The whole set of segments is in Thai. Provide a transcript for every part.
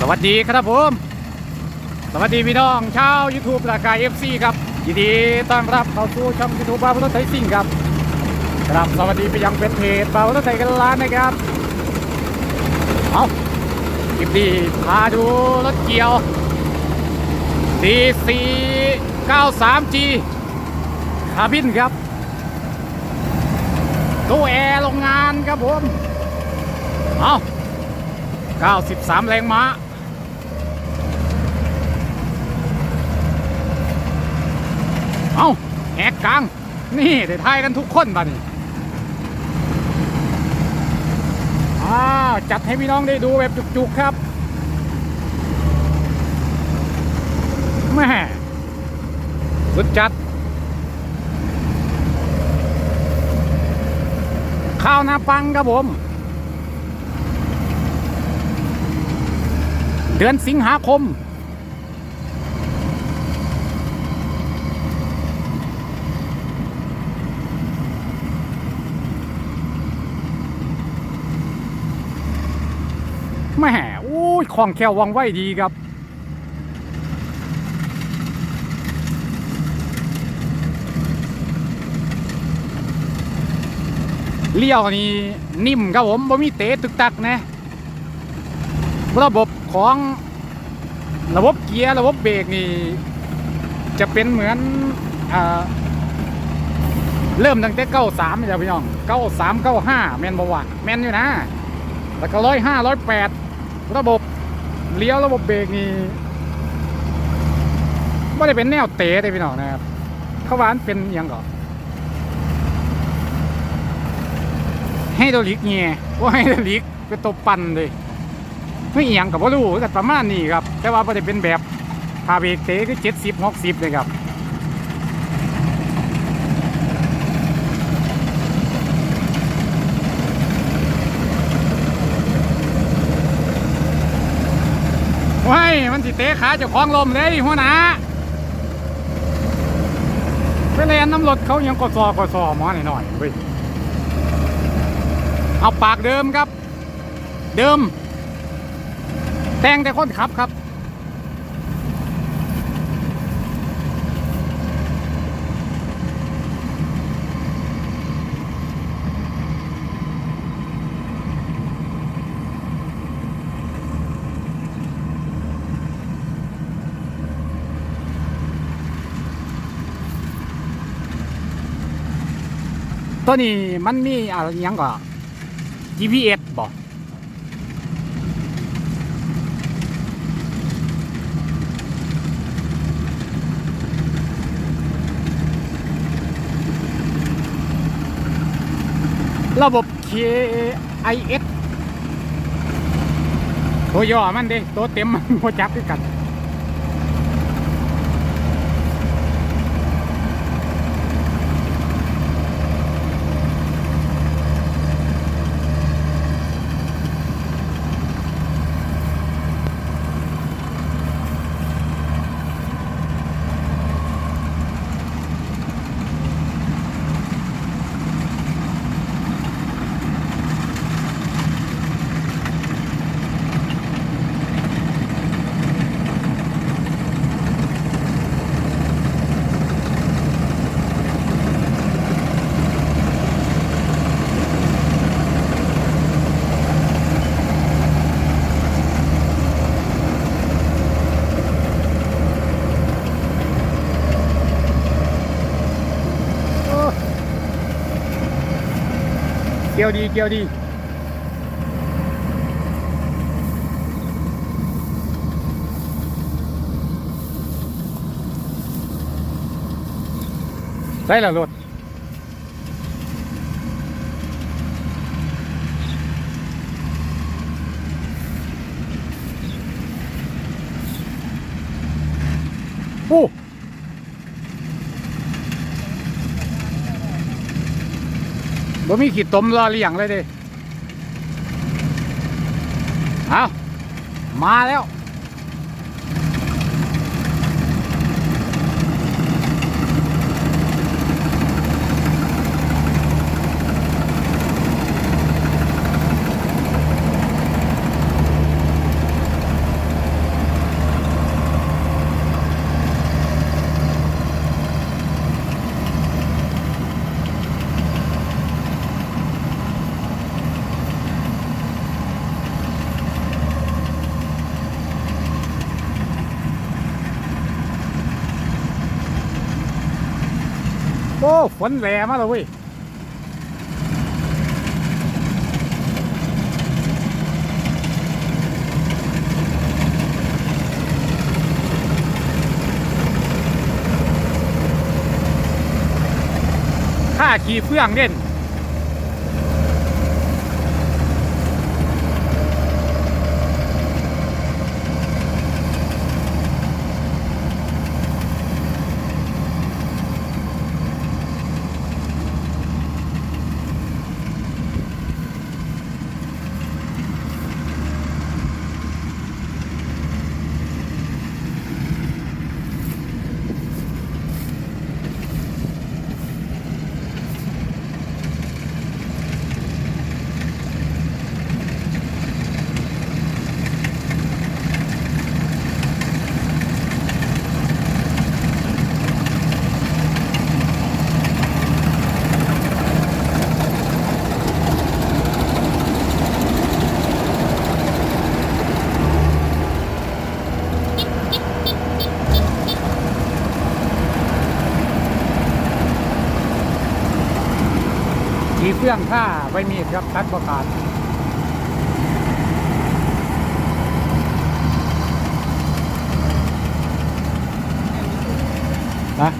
สวัสดีครับผม สวัสดีพี่น้องชาว YouTube รากา FC ครับยินดีต้อนรับเข้าสู่ช่อง YouTube บาวรถไทยซิ่งครับครับสวัสดีไปยังเป็นเพจบาวรถไทยกันล้านนะครับเอาคลิปนี้พาดูรถเกียว D4 93G คาร์บินครับตู้แอร์โรงงานครับผม เอา93 แรงม้า เอาแหกกลาง นี่ได้ทายกันทุกคนบ้านี่อ้าวจัดให้พี่น้องได้ดูแบบจุกๆครับแม่สุดจัด ข้าวหน้าปังครับผม เดือนสิงหาคม แม่โอ้ ยคล่องแคล่วว่องไวดีครับเลี้ยวนี่นิ่มครับผมบ่มีเตะตึกตักนะ ระบบของระบบเกียร์ระบบเบรกนี่ จะเป็นเหมือนอเริ่มตั้งแต่เก้าสามจ้ะพี่น้องเก้าสามเก้าห้าแมนบวะแมนอยู่นะ แล้วก็ร้อยห้าร้อยแปด ระบบเลี้ยวระบบเบรกนี่ไม่ได้เป็นแนวเตะเลยพี่น้องนะครับเขาวันเป็นอิหยังก่อนให้โดลิกเงี้ยว่าให้โดลิกเป็นตัวปั่นเลยไม่เอิหยังกับว่ารู้กันประมาณนี้ครับ แต่ว่าไม่ได้เป็นแบบพาเบรกเตะคือเจ็ดสิบหกสิบเลยครับ ว้ายมันสิเตะขาเจ้าของลมเลยหัวหน้าไปเรียนน้ำรถเขายังกดซอกดซอมอหน่อยหน่อยเว้ยเอาปากเดิมครับ เดิม แต่งแต่คนขับครับ ตัวนี้มันมีอะไรยังก็ GPS บอกระบบ KIS ตัวย่อมันเด้ตัวเต็มมันโมจับด้วยกัน เกี่ยวดีเกี่ยวดี ได้แล้วรถโอ้ บ่มีขีดตมรอเรียงเลยเดิเอามาแล้ว อ้ ฝนแรงมาแล้วเว้ยข้าขี่เฟื่องเด่น เรื่องข้าไว้มีดครับตัดประกาศนะ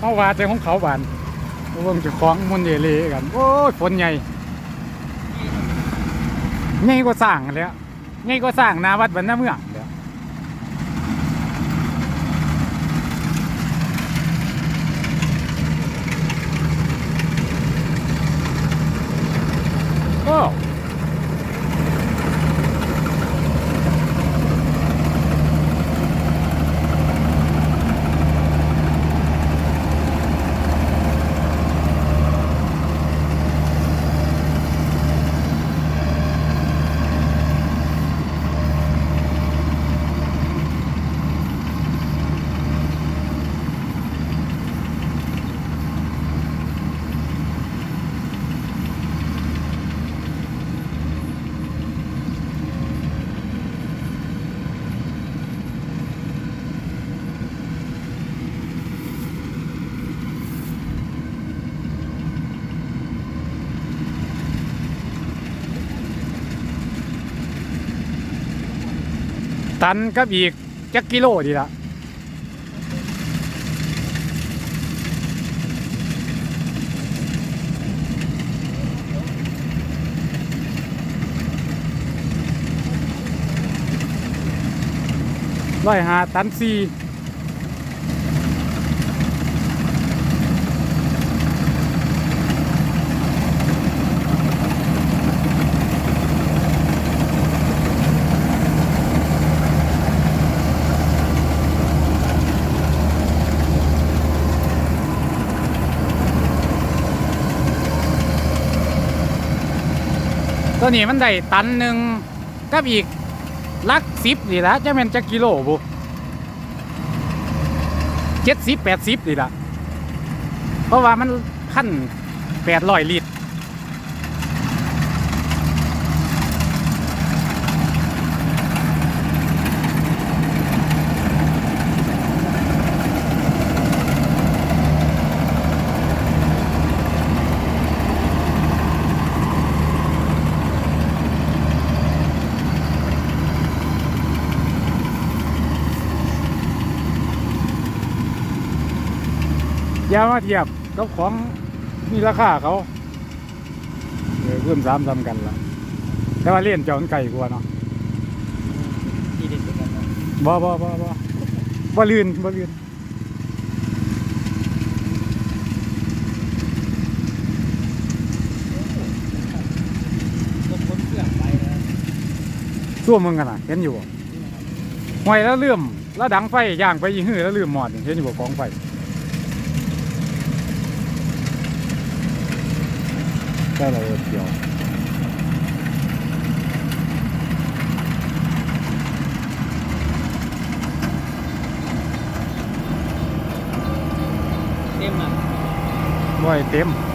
เอาว่าแต่ของเขาบานเบิ่งจะคล้องมุนเยเลกัน โอ้ยฝนใหญ่ใหญ่กว่าสร้างแล้วใหญ่กว่าสร้างนาวัดบรรณเมืองแล้วโอ้ ตันกับอีกจักกิโลดีละร้อยหาตันสี่ ตัวนี้มันได้ตันหนึ่งกับอีกลักสิบนี่ละจะเป็นจักกิโลบุเจ็ดสิบแปดสิบนี่ละเพราะว่ามันขั้นแปดร้อยลิตร อย่ามาเทียบกับของมีราคาเขาเออเพิ่มสามซ้ำกันละแต่ว่าเล่นเจอนไก่กว่าเนาะที่ดินเป็นกันเนาะบ่บ่บ่บ่บ่ลื่นบ่ลื่นรถพ้นเครื่องไปแล้วสู้มึงกันน่ะเห็นอยู่บ่ห่วยแล้วเลื่อมแล้วดังไฟย่างไปยิงหื้อแล้วลืมหมอดนี่เห็นอยู่บ่กองไฟ ได้เลยเดียวเต็มอะบ่ให้เต็มเ